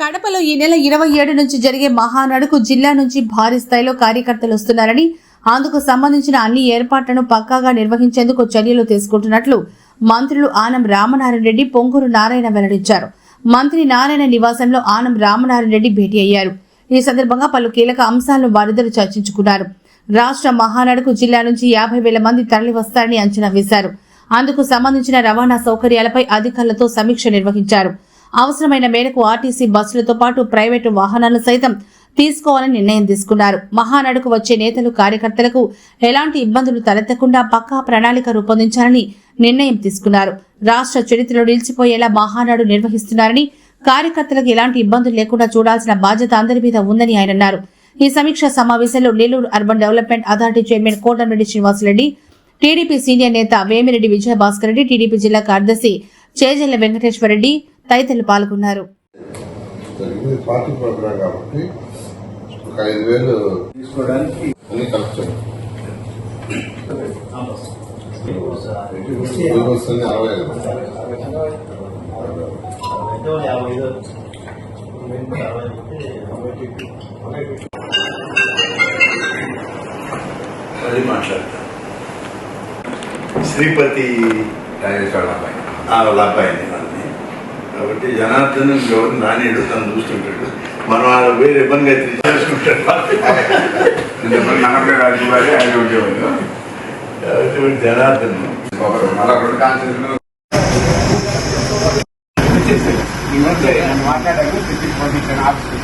కడపలో ఈ నెల ఇరవై ఏడు నుంచి జరిగే మహానాడుకు జిల్లా నుంచి భారీ స్థాయిలో కార్యకర్తలు వస్తున్నారని అందుకు సంబంధించిన అన్ని ఏర్పాట్లను పక్కాగా నిర్వహించేందుకు చర్యలు తీసుకుంటున్నట్లు మంత్రులు ఆనం రామనారాయణ రెడ్డి పొంగూరు నారాయణ వెల్లడించారు. మంత్రి నారాయణ నివాసంలో ఆనం రామనారాయణ రెడ్డి భేటీ అయ్యారు. ఈ సందర్భంగా పలు కీలక అంశాలను వారిద్దరు చర్చించుకున్నారు. రాష్ట్ర మహానాడుకు జిల్లా నుంచి యాభై వేల మంది తరలి వస్తారని అంచనా వేశారు. అందుకు సంబంధించిన రవాణా సౌకర్యాలపై అధికారులతో సమీక్ష నిర్వహించారు. అవసరమైన మేరకు ఆర్టీసీ బస్సులతో పాటు ప్రైవేటు వాహనాలను సైతం తీసుకోవాలని నిర్ణయం తీసుకున్నారు. మహానాడుకు వచ్చే నేతలు కార్యకర్తలకు ఎలాంటి ఇబ్బందులు తలెత్తకుండా పక్కా ప్రణాళిక రూపొందించాలని నిర్ణయం తీసుకున్నారు. రాష్ట్ర చరిత్రలో నిలిచిపోయేలా మహానాడు నిర్వహిస్తున్నారని కార్యకర్తలకు ఎలాంటి ఇబ్బందులు లేకుండా చూడాల్సిన బాధ్యత అందరి మీద ఉందని ఆయన అన్నారు. ఈ సమీక్ష సమావేశంలో Nellore urban development authority chairman Kotamreddy Srinivasa Reddy TDP senior నేత వేమిరెడ్డి విజయభాస్కర్ రెడ్డి టీడీపీ జిల్లా కార్యదర్శి చేజల్ల వెంకటేశ్వరరెడ్డి తదితరులు పాల్గొన్నారు. అది మాట్లాడతాం. శ్రీపతి అబ్బాయి. వాళ్ళ అబ్బాయిని. వాళ్ళని కాబట్టి జనార్దన్ ఎవరు నానేడు తను చూస్తుంటాడు. మనం ఆ వేరే ఇబ్బందిగా ఉండేవాళ్ళు కాబట్టి జనార్దన్. మాట్లాడారు ఆఫీస్